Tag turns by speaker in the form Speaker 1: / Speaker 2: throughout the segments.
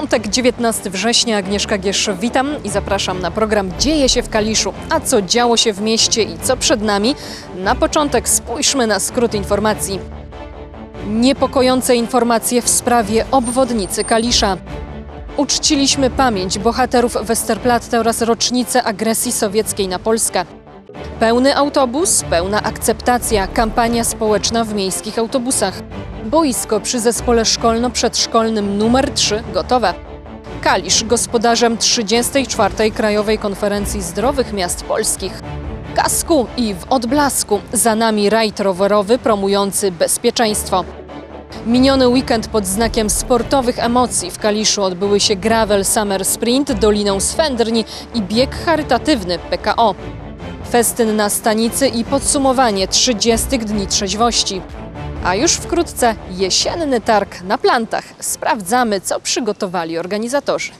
Speaker 1: Piątek, 19 września. Agnieszka Giesz, witam i zapraszam na program Dzieje się w Kaliszu. A co działo się w mieście i co przed nami? Na początek spójrzmy na skrót informacji. Niepokojące informacje w sprawie obwodnicy Kalisza. Uczciliśmy pamięć bohaterów Westerplatte oraz rocznicę agresji sowieckiej na Polskę. Pełny autobus, pełna akceptacja, kampania społeczna w miejskich autobusach. Boisko przy zespole szkolno-przedszkolnym numer 3 gotowe. Kalisz gospodarzem 34. Krajowej Konferencji Zdrowych Miast Polskich. Kasku i w odblasku za nami rajd rowerowy promujący bezpieczeństwo. Miniony weekend pod znakiem sportowych emocji w Kaliszu odbyły się Gravel Summer Sprint Doliną Swędrni i bieg charytatywny PKO. Festyn na stanicy i podsumowanie 30 dni trzeźwości. A już wkrótce jesienny targ na plantach. Sprawdzamy, co przygotowali organizatorzy.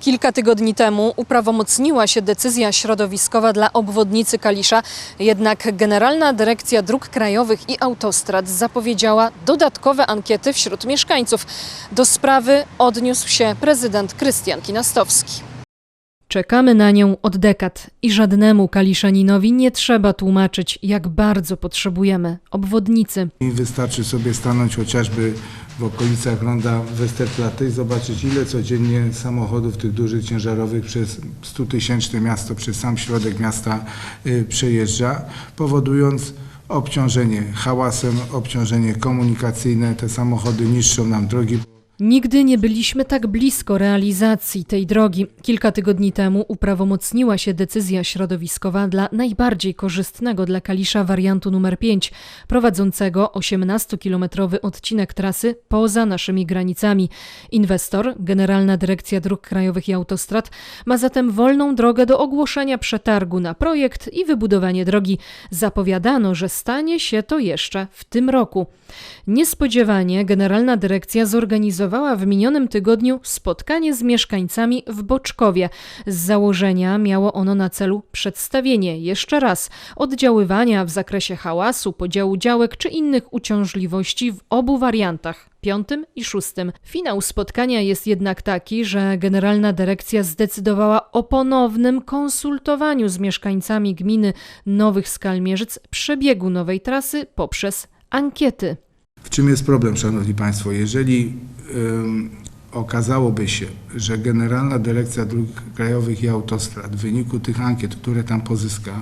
Speaker 1: Kilka tygodni temu uprawomocniła się decyzja środowiskowa dla obwodnicy Kalisza, jednak Generalna Dyrekcja Dróg Krajowych i Autostrad zapowiedziała dodatkowe ankiety wśród mieszkańców. Do sprawy odniósł się prezydent Krystian Kinastowski. Czekamy na nią od dekad i żadnemu kaliszaninowi nie trzeba tłumaczyć, jak bardzo potrzebujemy obwodnicy.
Speaker 2: I wystarczy sobie stanąć chociażby w okolicach ronda Westerplatte i zobaczyć, ile codziennie samochodów tych dużych, ciężarowych przez 100-tysięczne miasto, przez sam środek miasta y, przejeżdża, powodując obciążenie hałasem, obciążenie komunikacyjne. Te samochody niszczą nam drogi.
Speaker 1: Nigdy nie byliśmy tak blisko realizacji tej drogi. Kilka tygodni temu uprawomocniła się decyzja środowiskowa dla najbardziej korzystnego dla Kalisza wariantu numer 5, prowadzącego 18-kilometrowy odcinek trasy poza naszymi granicami. Inwestor, Generalna Dyrekcja Dróg Krajowych i Autostrad, ma zatem wolną drogę do ogłoszenia przetargu na projekt i wybudowanie drogi. Zapowiadano, że stanie się to jeszcze w tym roku. Niespodziewanie Generalna Dyrekcja zorganizowała w minionym tygodniu spotkanie z mieszkańcami w Boczkowie. Z założenia miało ono na celu przedstawienie jeszcze raz oddziaływania w zakresie hałasu, podziału działek czy innych uciążliwości w obu wariantach piątym i szóstym. Finał spotkania jest jednak taki, że Generalna Dyrekcja zdecydowała o ponownym konsultowaniu z mieszkańcami gminy Nowych Skalmierzyc przebiegu nowej trasy poprzez ankiety.
Speaker 2: W czym jest problem, Szanowni Państwo? Jeżeli okazałoby się, że Generalna Dyrekcja Dróg Krajowych i Autostrad w wyniku tych ankiet, które tam pozyska,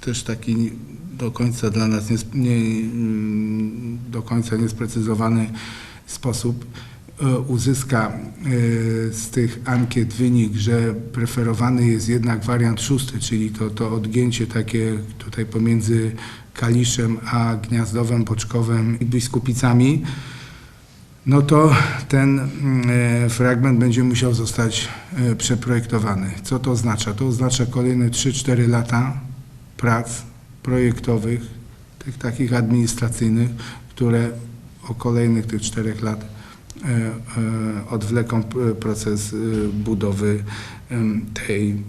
Speaker 2: też taki do końca dla nas nie, nie, ym, do końca niesprecyzowany sposób, y, uzyska y, z tych ankiet wynik, że preferowany jest jednak wariant szósty, czyli to, to odgięcie takie tutaj pomiędzy Kaliszem a Gniazdowem, Boczkowem i Biskupicami, no to ten e, fragment będzie musiał zostać e, przeprojektowany. Co to oznacza? To oznacza kolejne 3-4 lata prac projektowych, tych takich administracyjnych, które o kolejnych tych 4 lat e, odwleką proces budowy tej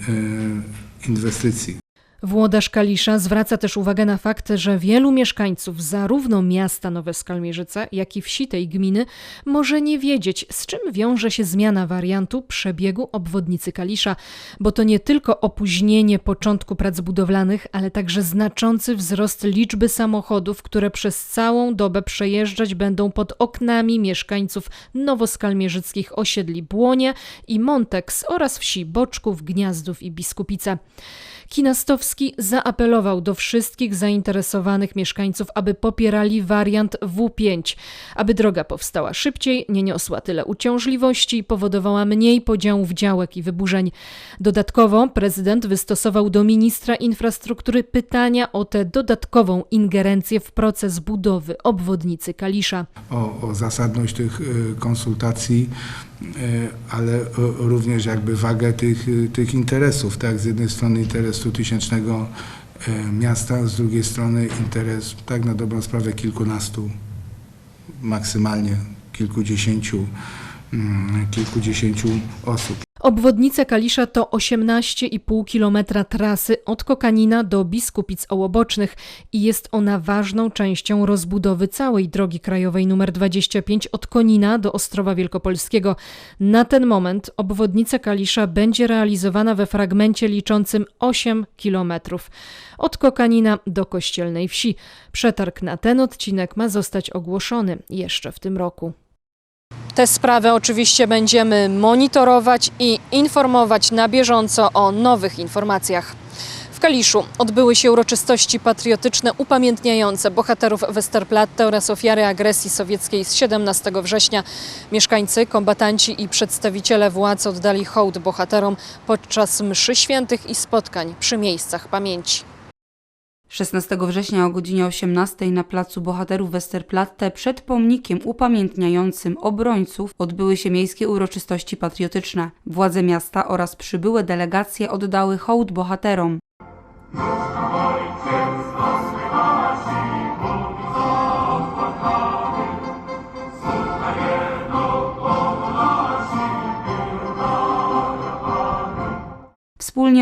Speaker 2: inwestycji.
Speaker 1: Włodarz Kalisza zwraca też uwagę na fakt, że wielu mieszkańców zarówno miasta Nowe Skalmierzyce, jak i wsi tej gminy może nie wiedzieć, z czym wiąże się zmiana wariantu przebiegu obwodnicy Kalisza, bo to nie tylko opóźnienie początku prac budowlanych, ale także znaczący wzrost liczby samochodów, które przez całą dobę przejeżdżać będą pod oknami mieszkańców nowoskalmierzyckich osiedli Błonia i Monteks oraz wsi Boczków, Gniazdów i Biskupice. Kinastowski zaapelował do wszystkich zainteresowanych mieszkańców, aby popierali wariant W5, aby droga powstała szybciej, nie niosła tyle uciążliwości i powodowała mniej podziałów działek i wyburzeń. Dodatkowo prezydent wystosował do ministra infrastruktury pytania o tę dodatkową ingerencję w proces budowy obwodnicy Kalisza.
Speaker 2: o, o zasadność tych y, konsultacji, ale y, również jakby wagę tych, y, tych interesów, tak? Z jednej strony interes 100-tysięcznego y, miasta, z drugiej strony interes, tak na dobrą sprawę, kilkunastu, maksymalnie kilkudziesięciu, mm, kilkudziesięciu osób.
Speaker 1: Obwodnica Kalisza to 18,5 km trasy od Kokanina do Biskupic Ołobocznych i jest ona ważną częścią rozbudowy całej drogi krajowej nr 25 od Konina do Ostrowa Wielkopolskiego. Na ten moment obwodnica Kalisza będzie realizowana we fragmencie liczącym 8 km od Kokanina do Kościelnej Wsi. Przetarg na ten odcinek ma zostać ogłoszony jeszcze w tym roku. Te sprawy oczywiście będziemy monitorować i informować na bieżąco o nowych informacjach. W Kaliszu odbyły się uroczystości patriotyczne upamiętniające bohaterów Westerplatte oraz ofiary agresji sowieckiej z 17 września. Mieszkańcy, kombatanci i przedstawiciele władz oddali hołd bohaterom podczas mszy świętych i spotkań przy miejscach pamięci.
Speaker 3: 16 września o godzinie 18 na placu Bohaterów Westerplatte przed pomnikiem upamiętniającym obrońców odbyły się miejskie uroczystości patriotyczne. Władze miasta oraz przybyłe delegacje oddały hołd bohaterom. Wspólnie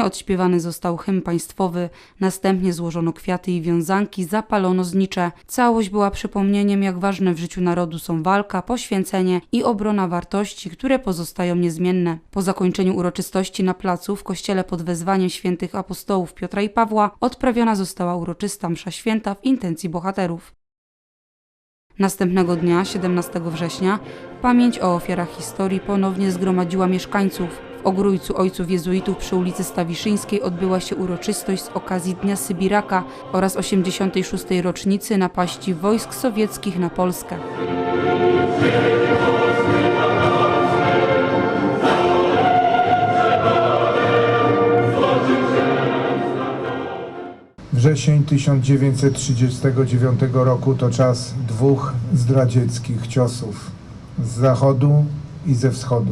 Speaker 3: odśpiewany został hymn państwowy, następnie złożono kwiaty i wiązanki, zapalono znicze. Całość była przypomnieniem, jak ważne w życiu narodu są walka, poświęcenie i obrona wartości, które pozostają niezmienne. Po zakończeniu uroczystości na placu w kościele pod wezwaniem świętych apostołów Piotra i Pawła odprawiona została uroczysta msza święta w intencji bohaterów. Następnego dnia, 17 września, pamięć o ofiarach historii ponownie zgromadziła mieszkańców. Ogrójcu Ojców Jezuitów przy ulicy Stawiszyńskiej odbyła się uroczystość z okazji Dnia Sybiraka oraz 86. rocznicy napaści wojsk sowieckich na Polskę.
Speaker 2: Wrzesień 1939 roku to czas dwóch zdradzieckich ciosów z zachodu i ze wschodu.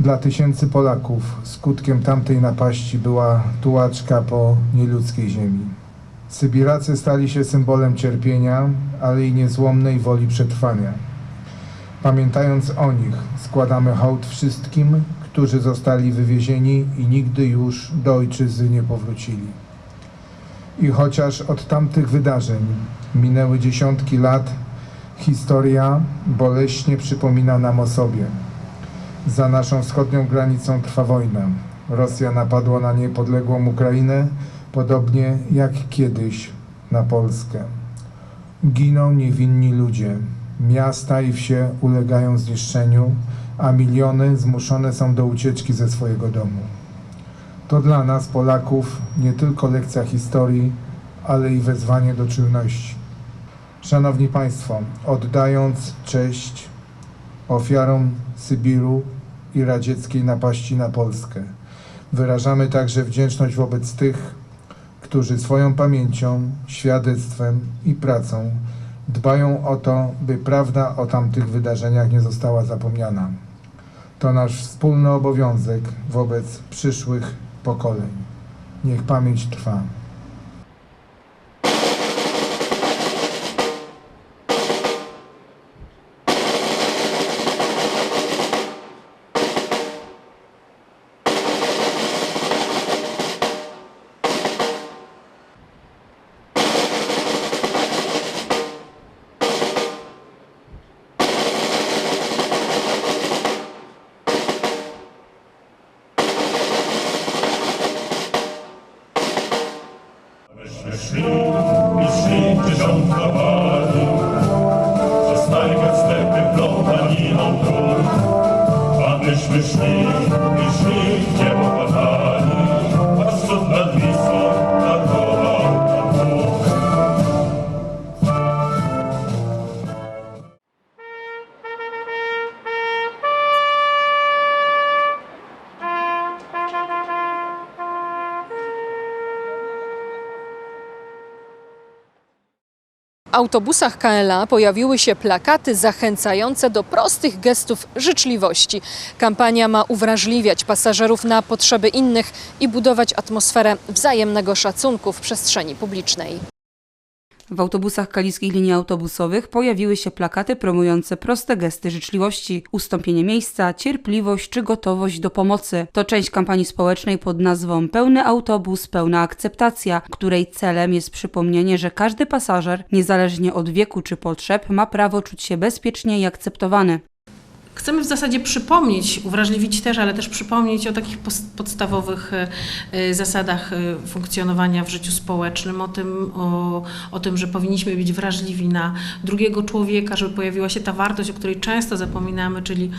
Speaker 2: Dla tysięcy Polaków skutkiem tamtej napaści była tułaczka po nieludzkiej ziemi. Sybiracy stali się symbolem cierpienia, ale i niezłomnej woli przetrwania. Pamiętając o nich, składamy hołd wszystkim, którzy zostali wywiezieni i nigdy już do ojczyzny nie powrócili. I chociaż od tamtych wydarzeń minęły dziesiątki lat, historia boleśnie przypomina nam o sobie. Za naszą wschodnią granicą trwa wojna. Rosja napadła na niepodległą Ukrainę, podobnie jak kiedyś na Polskę. Giną niewinni ludzie. Miasta i wsie ulegają zniszczeniu, a miliony zmuszone są do ucieczki ze swojego domu. To dla nas, Polaków, nie tylko lekcja historii, ale i wezwanie do czujności. Szanowni Państwo, oddając cześć ofiarom Sybiru i radzieckiej napaści na Polskę, wyrażamy także wdzięczność wobec tych, którzy swoją pamięcią, świadectwem i pracą dbają o to, by prawda o tamtych wydarzeniach nie została zapomniana. To nasz wspólny obowiązek wobec przyszłych pokoleń. Niech pamięć trwa.
Speaker 4: Mischling, Mischling,
Speaker 1: Mischling, autobusach KLA pojawiły się plakaty zachęcające do prostych gestów życzliwości. Kampania ma uwrażliwiać pasażerów na potrzeby innych i budować atmosferę wzajemnego szacunku w przestrzeni publicznej.
Speaker 3: W autobusach kaliskich linii autobusowych pojawiły się plakaty promujące proste gesty życzliwości, ustąpienie miejsca, cierpliwość czy gotowość do pomocy. To część kampanii społecznej pod nazwą Pełny autobus, pełna akceptacja, której celem jest przypomnienie, że każdy pasażer, niezależnie od wieku czy potrzeb, ma prawo czuć się bezpiecznie i akceptowany.
Speaker 5: Chcemy w zasadzie przypomnieć, uwrażliwić też, ale też przypomnieć o takich podstawowych e, e, zasadach e, funkcjonowania w życiu społecznym, o tym, o, o tym, że powinniśmy być wrażliwi na drugiego człowieka, żeby pojawiła się ta wartość, o której często zapominamy, czyli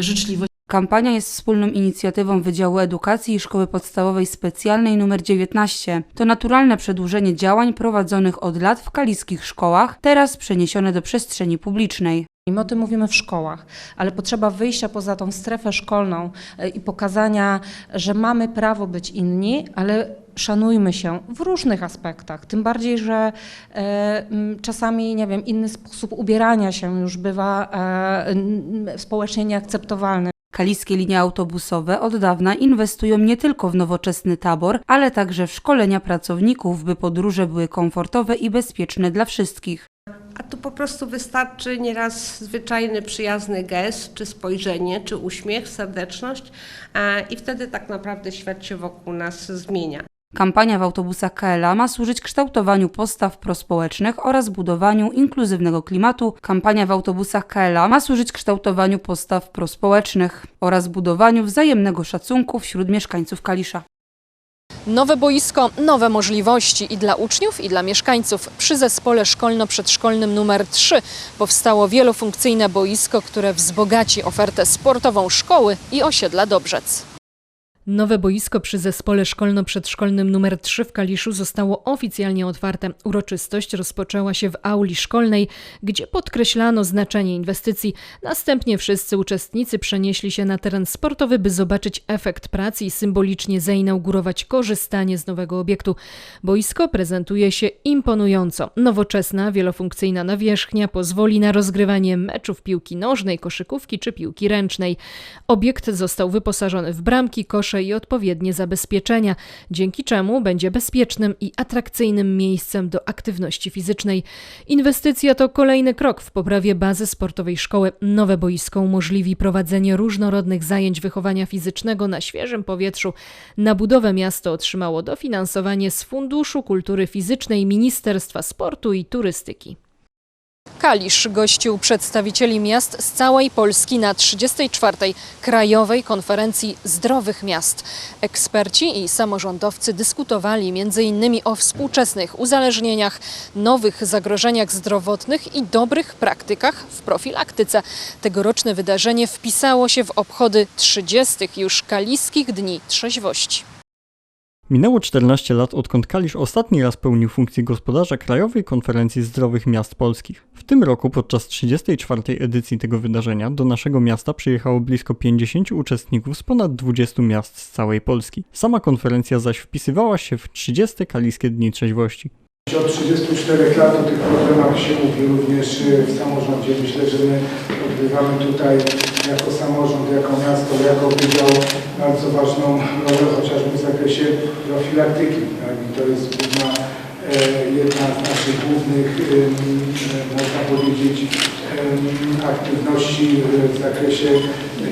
Speaker 5: życzliwość.
Speaker 3: Kampania jest wspólną inicjatywą Wydziału Edukacji i Szkoły Podstawowej Specjalnej nr 19. To naturalne przedłużenie działań prowadzonych od lat w kaliskich szkołach, teraz przeniesione do przestrzeni publicznej.
Speaker 6: I my o tym mówimy w szkołach, ale potrzeba wyjścia poza tą strefę szkolną e, i pokazania, że mamy prawo być inni, ale szanujmy się w różnych aspektach. Tym bardziej, że e, czasami, nie wiem, inny sposób ubierania się już bywa e, społecznie nieakceptowalny.
Speaker 3: Kaliskie linie autobusowe od dawna inwestują nie tylko w nowoczesny tabor, ale także w szkolenia pracowników, by podróże były komfortowe i bezpieczne dla wszystkich.
Speaker 7: A tu po prostu wystarczy nieraz zwyczajny, przyjazny gest, czy spojrzenie, czy uśmiech, serdeczność a, i wtedy tak naprawdę świat się wokół nas zmienia.
Speaker 3: Kampania w autobusach KLA ma służyć kształtowaniu postaw prospołecznych oraz budowaniu inkluzywnego klimatu. Kampania w autobusach KLA ma służyć kształtowaniu postaw prospołecznych oraz budowaniu wzajemnego szacunku wśród mieszkańców Kalisza.
Speaker 1: Nowe boisko, nowe możliwości i dla uczniów, i dla mieszkańców. Przy zespole szkolno-przedszkolnym numer 3 powstało wielofunkcyjne boisko, które wzbogaci ofertę sportową szkoły i osiedla Dobrzec. Nowe boisko przy zespole szkolno-przedszkolnym numer 3 w Kaliszu zostało oficjalnie otwarte. Uroczystość rozpoczęła się w auli szkolnej, gdzie podkreślano znaczenie inwestycji. Następnie wszyscy uczestnicy przenieśli się na teren sportowy, by zobaczyć efekt pracy i symbolicznie zainaugurować korzystanie z nowego obiektu. Boisko prezentuje się imponująco. Nowoczesna, wielofunkcyjna nawierzchnia pozwoli na rozgrywanie meczów piłki nożnej, koszykówki czy piłki ręcznej. Obiekt został wyposażony w bramki, kosze i odpowiednie zabezpieczenia, dzięki czemu będzie bezpiecznym i atrakcyjnym miejscem do aktywności fizycznej. Inwestycja to kolejny krok w poprawie bazy sportowej szkoły. Nowe boisko umożliwi prowadzenie różnorodnych zajęć wychowania fizycznego na świeżym powietrzu. Na budowę miasto otrzymało dofinansowanie z Funduszu Kultury Fizycznej Ministerstwa Sportu i Turystyki. Kalisz gościł przedstawicieli miast z całej Polski na 34. Krajowej Konferencji Zdrowych Miast. Eksperci i samorządowcy dyskutowali m.in. o współczesnych uzależnieniach, nowych zagrożeniach zdrowotnych i dobrych praktykach w profilaktyce. Tegoroczne wydarzenie wpisało się w obchody 30. już Kaliskich Dni Trzeźwości.
Speaker 8: Minęło 14 lat, odkąd Kalisz ostatni raz pełnił funkcję gospodarza Krajowej Konferencji Zdrowych Miast Polskich. W tym roku, podczas 34. edycji tego wydarzenia, do naszego miasta przyjechało blisko 50 uczestników z ponad 20 miast z całej Polski. Sama konferencja zaś wpisywała się w 30. Kaliskie Dni Trzeźwości.
Speaker 2: Od 34 lat o tych problemach się mówi również w samorządzie. Myślę, że my odgrywamy tutaj jako samorząd, jako miasto, jako wydział bardzo ważną rolę chociażby w zakresie profilaktyki. Tak? I to jest główna, e, jedna z naszych głównych, e, można powiedzieć, aktywności w zakresie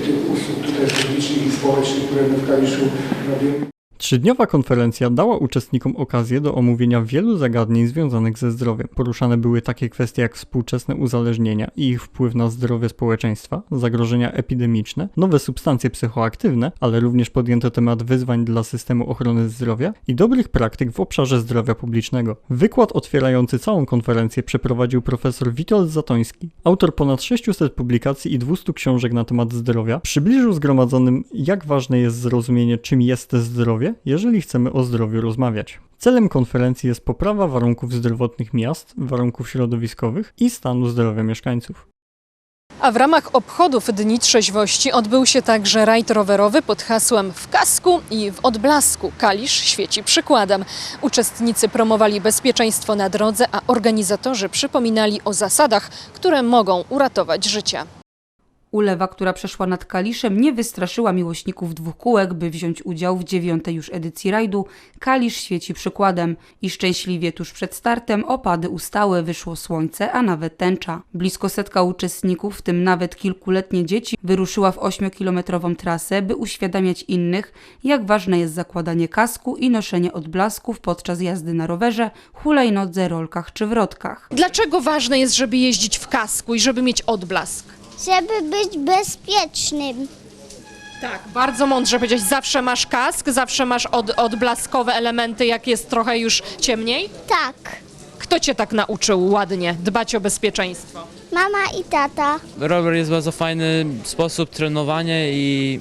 Speaker 2: tych usług tutaj publicznych i społecznych, które my w Kaliszu robimy.
Speaker 8: Trzydniowa konferencja dała uczestnikom okazję do omówienia wielu zagadnień związanych ze zdrowiem. Poruszane były takie kwestie jak współczesne uzależnienia i ich wpływ na zdrowie społeczeństwa, zagrożenia epidemiczne, nowe substancje psychoaktywne, ale również podjęto temat wyzwań dla systemu ochrony zdrowia i dobrych praktyk w obszarze zdrowia publicznego. Wykład otwierający całą konferencję przeprowadził profesor Witold Zatoński, autor ponad 600 publikacji i 200 książek na temat zdrowia. Przybliżył zgromadzonym, jak ważne jest zrozumienie, czym jest zdrowie, jeżeli chcemy o zdrowiu rozmawiać. Celem konferencji jest poprawa warunków zdrowotnych miast, warunków środowiskowych i stanu zdrowia mieszkańców.
Speaker 1: A w ramach obchodów Dni Trzeźwości odbył się także rajd rowerowy pod hasłem W kasku i w odblasku. Kalisz świeci przykładem. Uczestnicy promowali bezpieczeństwo na drodze, a organizatorzy przypominali o zasadach, które mogą uratować życie.
Speaker 3: Ulewa, która przeszła nad Kaliszem, nie wystraszyła miłośników dwóch kółek, by wziąć udział w dziewiątej już edycji rajdu. Kalisz świeci przykładem i szczęśliwie tuż przed startem opady ustały, wyszło słońce, a nawet tęcza. Blisko setka uczestników, w tym nawet kilkuletnie dzieci, wyruszyła w ośmiokilometrową trasę, by uświadamiać innych, jak ważne jest zakładanie kasku i noszenie odblasków podczas jazdy na rowerze, hulajnodze, rolkach czy wrotkach.
Speaker 1: Dlaczego ważne jest, żeby jeździć w kasku i żeby mieć odblask?
Speaker 9: Żeby być bezpiecznym.
Speaker 1: Tak, bardzo mądrze powiedzieć. Zawsze masz kask, zawsze masz od, odblaskowe elementy, jak jest trochę już ciemniej.
Speaker 9: Tak.
Speaker 1: Kto cię tak nauczył ładnie dbać o bezpieczeństwo?
Speaker 9: Mama i tata.
Speaker 10: Rower jest bardzo fajny sposób trenowania i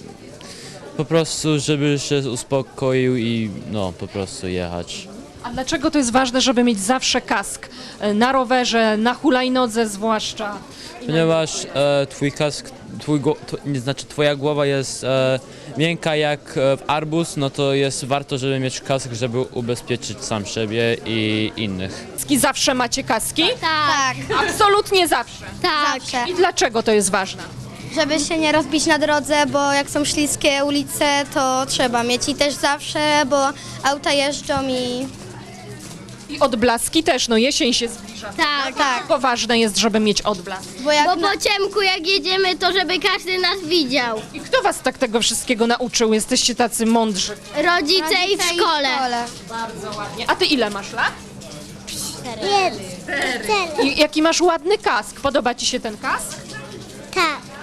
Speaker 10: po prostu, żeby się uspokoił i no po prostu jechać.
Speaker 1: A dlaczego to jest ważne, żeby mieć zawsze kask? E, Na rowerze, na hulajnodze zwłaszcza.
Speaker 10: Ponieważ e, twój kask, twój, gło- to, nie znaczy twoja głowa jest e, miękka jak e, w arbuz, no to jest warto, żeby mieć kask, żeby ubezpieczyć sam siebie i innych.
Speaker 1: Kaski zawsze macie kaski?
Speaker 9: Tak.
Speaker 1: Absolutnie zawsze.
Speaker 9: Tak.
Speaker 1: I dlaczego to jest ważne?
Speaker 9: Żeby się nie rozbić na drodze, bo jak są śliskie ulice, to trzeba mieć i też zawsze, bo auta jeżdżą i...
Speaker 1: I odblaski też, no jesień się zbliża.
Speaker 9: Tak, tak.
Speaker 1: Dlaczego ważne jest, żeby mieć odblask?
Speaker 9: Bo, jak bo po ciemku jak jedziemy, to żeby każdy nas widział.
Speaker 1: I kto was tak tego wszystkiego nauczył? Jesteście tacy mądrzy.
Speaker 9: Rodzice, i w szkole.
Speaker 1: Bardzo ładnie. A ty ile masz lat?
Speaker 9: Cztery.
Speaker 1: I jaki masz ładny kask? Podoba ci się ten kask?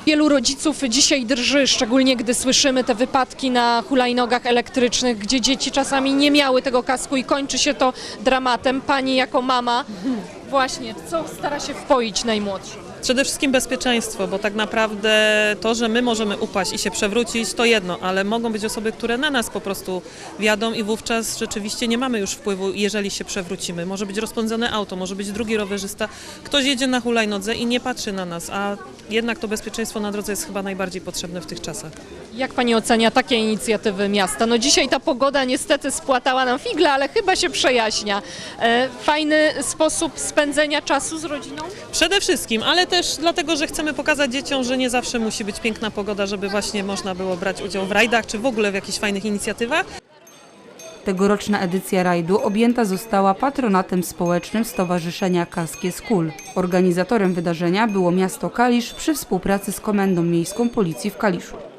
Speaker 1: Wielu rodziców dzisiaj drży, szczególnie gdy słyszymy te wypadki na hulajnogach elektrycznych, gdzie dzieci czasami nie miały tego kasku i kończy się to dramatem. Pani jako mama właśnie, co stara się wpoić najmłodszym?
Speaker 11: Przede wszystkim bezpieczeństwo, bo tak naprawdę to, że my możemy upaść i się przewrócić, to jedno, ale mogą być osoby, które na nas po prostu wjadą i wówczas rzeczywiście nie mamy już wpływu, jeżeli się przewrócimy. Może być rozpędzone auto, może być drugi rowerzysta, ktoś jedzie na hulajnodze i nie patrzy na nas, a jednak to bezpieczeństwo na drodze jest chyba najbardziej potrzebne w tych czasach.
Speaker 1: Jak pani ocenia takie inicjatywy miasta? No dzisiaj ta pogoda niestety spłatała nam figle, ale chyba się przejaśnia. E, Fajny sposób spędzenia czasu z rodziną?
Speaker 11: Przede wszystkim, ale też dlatego, że chcemy pokazać dzieciom, że nie zawsze musi być piękna pogoda, żeby właśnie można było brać udział w rajdach, czy w ogóle w jakichś fajnych inicjatywach.
Speaker 3: Tegoroczna edycja rajdu objęta została patronatem społecznym Stowarzyszenia Kaskie Skul. Organizatorem wydarzenia było miasto Kalisz przy współpracy z Komendą Miejską Policji w Kaliszu.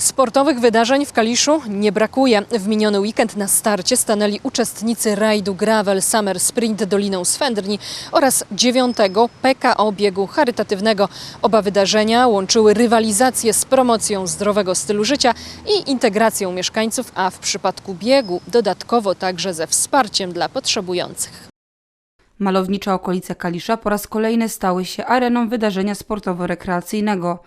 Speaker 1: Sportowych wydarzeń w Kaliszu nie brakuje. W miniony weekend na starcie stanęli uczestnicy rajdu Gravel Summer Sprint Doliną Swędrni oraz dziewiątego PKO biegu charytatywnego. Oba wydarzenia łączyły rywalizację z promocją zdrowego stylu życia i integracją mieszkańców, a w przypadku biegu dodatkowo także ze wsparciem dla potrzebujących.
Speaker 3: Malownicze okolice Kalisza po raz kolejny stały się areną wydarzenia sportowo-rekreacyjnego.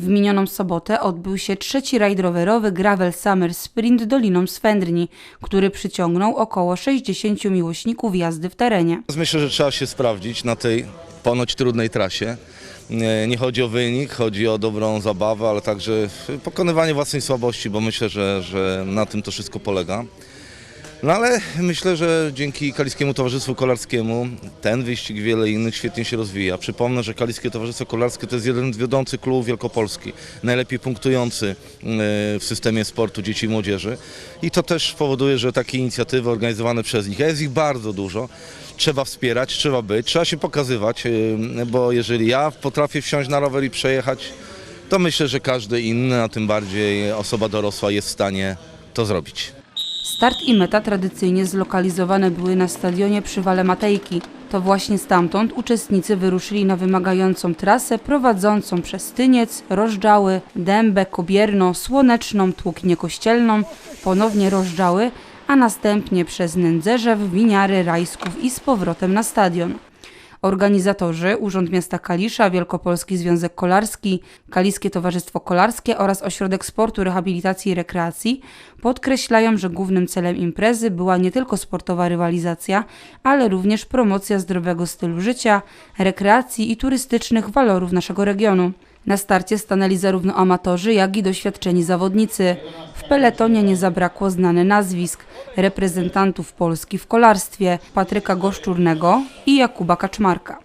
Speaker 3: W minioną sobotę odbył się trzeci rajd rowerowy Gravel Summer Sprint Doliną Swędrni, który przyciągnął około 60 miłośników jazdy w terenie.
Speaker 12: Myślę, że trzeba się sprawdzić na tej ponoć trudnej trasie. Nie, chodzi o wynik, chodzi o dobrą zabawę, ale także pokonywanie własnej słabości, bo myślę, że, że na tym to wszystko polega. No ale myślę, że dzięki Kaliskiemu Towarzystwu Kolarskiemu ten wyścig wiele innych świetnie się rozwija. Przypomnę, że Kaliskie Towarzystwo Kolarskie to jest jeden z wiodących klubów Wielkopolski, najlepiej punktujący e, w systemie sportu dzieci i młodzieży. I to też powoduje, że takie inicjatywy organizowane przez nich, a jest ich bardzo dużo, trzeba wspierać, trzeba być, trzeba się pokazywać, e, bo jeżeli ja potrafię wsiąść na rower i przejechać, to myślę, że każdy inny, a tym bardziej osoba dorosła jest w stanie to zrobić.
Speaker 3: Start i meta tradycyjnie zlokalizowane były na stadionie przy Wale Matejki. To właśnie stamtąd uczestnicy wyruszyli na wymagającą trasę prowadzącą przez Tyniec, Rozżały, Dębę, Kobierno, Słoneczną, Tłuknię Kościelną, ponownie Rozżały, a następnie przez Nędzerzew, Winiary, Rajsków i z powrotem na stadion. Organizatorzy Urząd Miasta Kalisza, Wielkopolski Związek Kolarski, Kaliskie Towarzystwo Kolarskie oraz Ośrodek Sportu, Rehabilitacji i Rekreacji podkreślają, że głównym celem imprezy była nie tylko sportowa rywalizacja, ale również promocja zdrowego stylu życia, rekreacji i turystycznych walorów naszego regionu. Na starcie stanęli zarówno amatorzy, jak i doświadczeni zawodnicy. W peletonie nie zabrakło znanych nazwisk reprezentantów Polski w kolarstwie Patryka Goszczurnego i Jakuba Kaczmarka.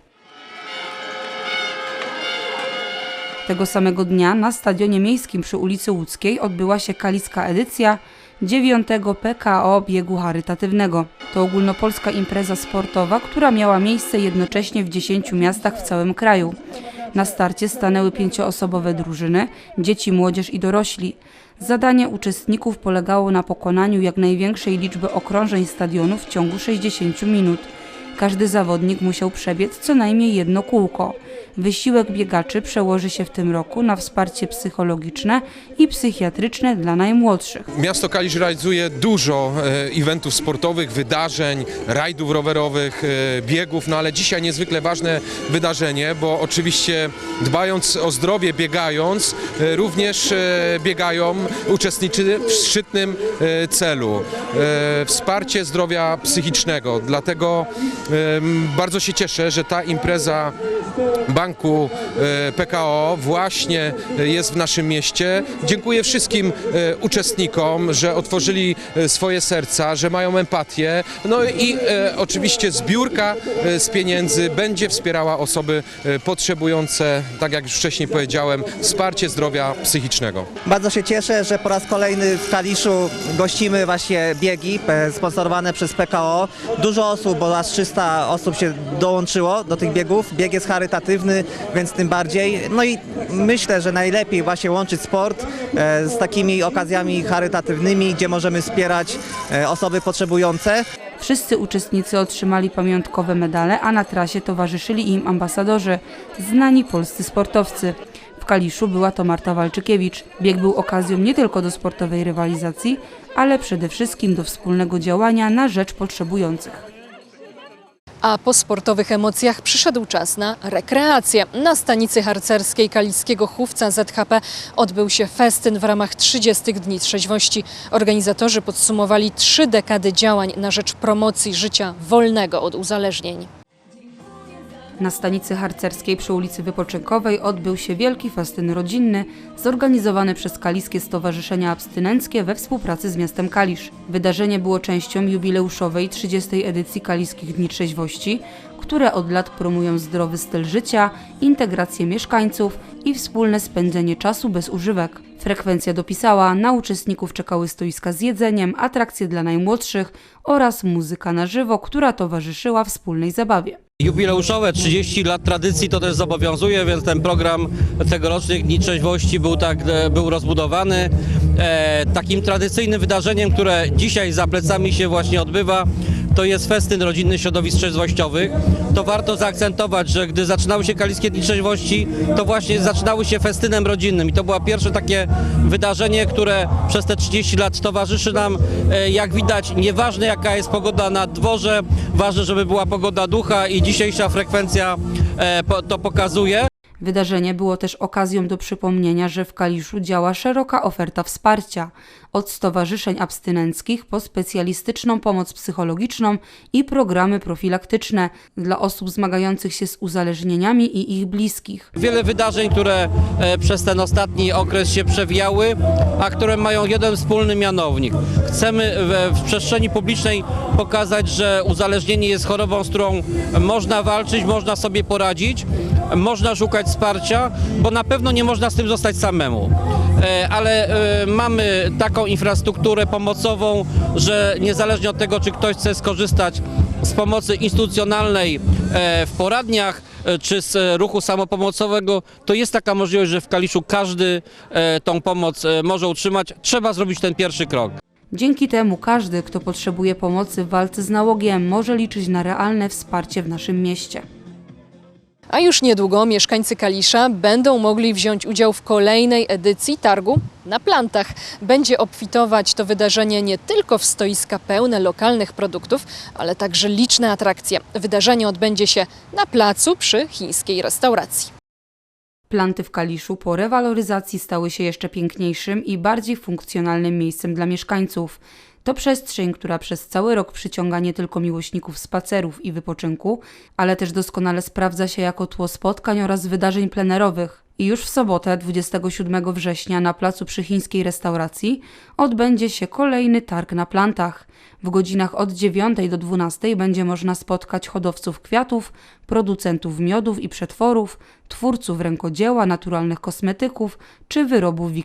Speaker 3: Tego samego dnia na Stadionie Miejskim przy ulicy Łódzkiej odbyła się kaliska edycja 9 PKO biegu charytatywnego. To ogólnopolska impreza sportowa, która miała miejsce jednocześnie w 10 miastach w całym kraju. Na starcie stanęły pięcioosobowe drużyny, dzieci, młodzież i dorośli. Zadanie uczestników polegało na pokonaniu jak największej liczby okrążeń stadionu w ciągu 60 minut. Każdy zawodnik musiał przebiec co najmniej jedno kółko. Wysiłek biegaczy przełoży się w tym roku na wsparcie psychologiczne i psychiatryczne dla najmłodszych.
Speaker 13: Miasto Kalisz realizuje dużo e, eventów sportowych, wydarzeń, rajdów rowerowych, e, biegów, no ale dzisiaj niezwykle ważne wydarzenie, bo oczywiście dbając o zdrowie, biegając, e, również biegają uczestnicy w szczytnym celu. Wsparcie zdrowia psychicznego, dlatego bardzo się cieszę, że ta impreza banku e, PKO właśnie e, jest w naszym mieście. Dziękuję wszystkim e, uczestnikom, że otworzyli swoje serca, że mają empatię. No i oczywiście zbiórka z pieniędzy będzie wspierała osoby potrzebujące, tak jak już wcześniej powiedziałem, wsparcie zdrowia psychicznego.
Speaker 14: Bardzo się cieszę, że po raz kolejny w Kaliszu gościmy właśnie biegi sponsorowane przez PKO. Dużo osób, bo aż 300 osób się dołączyło do tych biegów. Bieg jest charytatywny, więc tym bardziej. No i myślę, że najlepiej właśnie łączyć sport e, z takimi okazjami charytatywnymi, gdzie możemy wspierać e, osoby potrzebujące.
Speaker 3: Wszyscy uczestnicy otrzymali pamiątkowe medale, a na trasie towarzyszyli im ambasadorzy, znani polscy sportowcy. W Kaliszu była to Marta Walczykiewicz. Bieg był okazją nie tylko do sportowej rywalizacji, ale przede wszystkim do wspólnego działania na rzecz potrzebujących.
Speaker 1: A po sportowych emocjach przyszedł czas na rekreację. Na stanicy harcerskiej Kaliskiego Chówca ZHP odbył się festyn w ramach 30 Dni Trzeźwości. Organizatorzy podsumowali trzy dekady działań na rzecz promocji życia wolnego od uzależnień.
Speaker 3: Na stanicy harcerskiej przy ulicy Wypoczynkowej odbył się wielki festyn rodzinny zorganizowany przez Kaliskie Stowarzyszenia Abstynenckie we współpracy z miastem Kalisz. Wydarzenie było częścią jubileuszowej 30. edycji Kaliskich Dni Trzeźwości, które od lat promują zdrowy styl życia, integrację mieszkańców i wspólne spędzenie czasu bez używek. Frekwencja dopisała, na uczestników czekały stoiska z jedzeniem, atrakcje dla najmłodszych oraz muzyka na żywo, która towarzyszyła wspólnej zabawie.
Speaker 15: Jubileuszowe 30 lat tradycji to też zobowiązuje, więc ten program tegorocznych Dni Trzeźwości był tak e, był rozbudowany. E, takim tradycyjnym wydarzeniem, które dzisiaj za plecami się właśnie odbywa, to jest festyn rodzinny środowisk trzeźwościowych. To warto zaakcentować, że gdy zaczynały się Kaliskie Dni Trzeźwości, to właśnie zaczynały się festynem rodzinnym i to było pierwsze takie wydarzenie, które przez te 30 lat towarzyszy nam. E, Jak widać, nieważne jaka jest pogoda na dworze, ważne, żeby była pogoda ducha i dzisiejsza frekwencja e, to pokazuje.
Speaker 3: Wydarzenie było też okazją do przypomnienia, że w Kaliszu działa szeroka oferta wsparcia, od stowarzyszeń abstynenckich po specjalistyczną pomoc psychologiczną i programy profilaktyczne dla osób zmagających się z uzależnieniami i ich bliskich.
Speaker 15: Wiele wydarzeń, które e, przez ten ostatni okres się przewijały, a które mają jeden wspólny mianownik. Chcemy w, przestrzeni publicznej pokazać, że uzależnienie jest chorobą, z którą można walczyć, można sobie poradzić, można szukać wsparcia, bo na pewno nie można z tym zostać samemu. E, Ale e, mamy taką infrastrukturę pomocową, że niezależnie od tego, czy ktoś chce skorzystać z pomocy instytucjonalnej e, w poradniach, czy z ruchu samopomocowego, to jest taka możliwość, że w Kaliszu każdy tą pomoc może utrzymać. Trzeba zrobić ten pierwszy krok.
Speaker 3: Dzięki temu każdy, kto potrzebuje pomocy w walce z nałogiem, może liczyć na realne wsparcie w naszym mieście.
Speaker 1: A już niedługo mieszkańcy Kalisza będą mogli wziąć udział w kolejnej edycji targu na plantach. Będzie obfitować to wydarzenie nie tylko w stoiska pełne lokalnych produktów, ale także liczne atrakcje. Wydarzenie odbędzie się na placu przy chińskiej restauracji.
Speaker 3: Planty w Kaliszu po rewaloryzacji stały się jeszcze piękniejszym i bardziej funkcjonalnym miejscem dla mieszkańców. To przestrzeń, która przez cały rok przyciąga nie tylko miłośników spacerów i wypoczynku, ale też doskonale sprawdza się jako tło spotkań oraz wydarzeń plenerowych. I już w sobotę, 27 września, na placu przy chińskiej restauracji odbędzie się kolejny targ na plantach. W godzinach od 9 do 12 będzie można spotkać hodowców kwiatów, producentów miodów i przetworów, twórców rękodzieła, naturalnych kosmetyków czy wyrobów